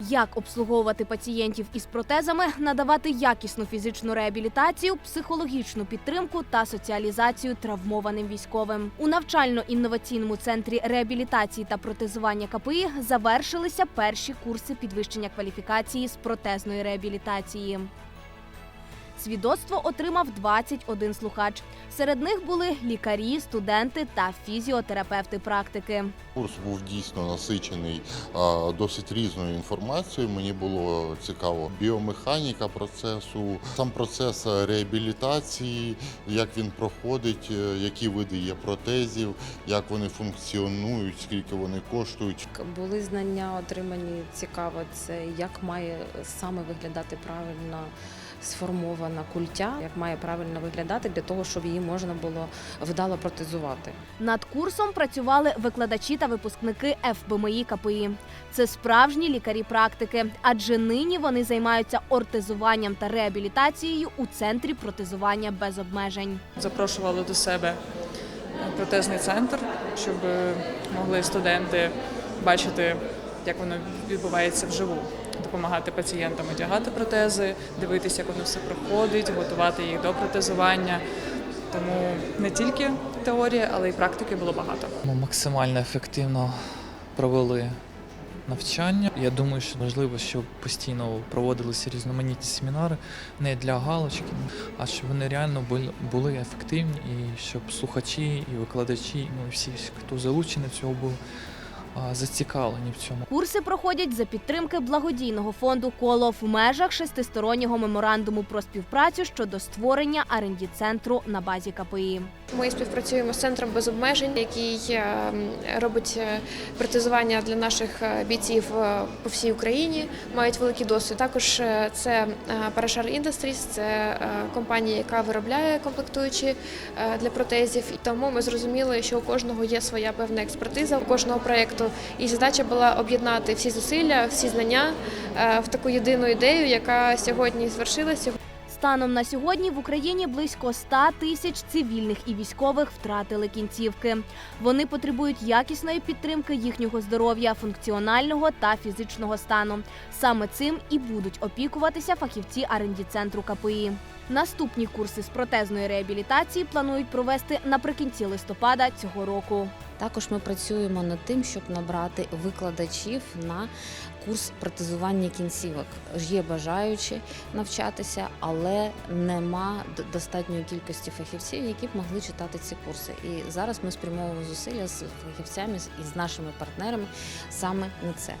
Як обслуговувати пацієнтів із протезами, надавати якісну фізичну реабілітацію, психологічну підтримку та соціалізацію травмованим військовим у навчально-інноваційному центрі реабілітації та протезування КПІ завершилися перші курси підвищення кваліфікації з протезної реабілітації. Свідоцтво отримав 21 слухач. Серед них були лікарі, студенти та фізіотерапевти практики. Курс був дійсно насичений досить різною інформацією. Мені було цікаво біомеханіка процесу, сам процес реабілітації, як він проходить, е, які види є протезів, як вони функціонують, скільки вони коштують. Були знання отримані цікаво. Це як має саме виглядати правильно сформована культя, як має правильно виглядати для того, щоб її можна було вдало протезувати. Над курсом працювали викладачі та випускники ФБМІ КПІ. Це справжні лікарі практики, адже нині вони займаються ортезуванням та реабілітацією у центрі протезування без обмежень. запрошували до себе протезний центр, щоб могли студенти бачити, як воно відбувається вживу, допомагати пацієнтам одягати протези, дивитися, як воно все проходить, готувати їх до протезування. Тому не тільки теорія, але й практики було багато. Ми максимально ефективно провели навчання. Я думаю, що важливо, щоб постійно проводилися різноманітні семінари не для галочки, а щоб вони реально були, ефективні, і щоб слухачі і викладачі, ну і всі, хто залучений в цього а, зацікавлені в цьому. Курси проходять за підтримки благодійного фонду Коло в межах шестистороннього меморандуму про співпрацю щодо створення rd центру на базі КПІ. Ми співпрацюємо з центром без обмежень, який е, робить е, протезування для наших е, бійців по всій Україні. Мають великий досвід. Також це Parashar Industries, це компанія, яка виробляє комплектуючі для протезів. Тому ми зрозуміли, що у кожного є своя певна експертиза у кожного проєкту. І задача була об'єднати всі зусилля, всі знання е, в таку єдину ідею, яка сьогодні звершилася. Станом на сьогодні в Україні близько 100 тисяч цивільних і військових втратили кінцівки. Вони потребують якісної підтримки їхнього здоров'я, функціонального та фізичного стану. Саме цим і будуть опікуватися фахівці rd центру КПІ. Наступні курси з протезної реабілітації планують провести наприкінці листопада цього року. Також ми працюємо над тим, щоб набрати викладачів на курс протезування кінцівок. Є бажаючі навчатися, але нема достатньої кількості фахівців, які б могли читати ці курси. І зараз ми спрямовуємо зусилля з фахівцями і з нашими партнерами саме на це.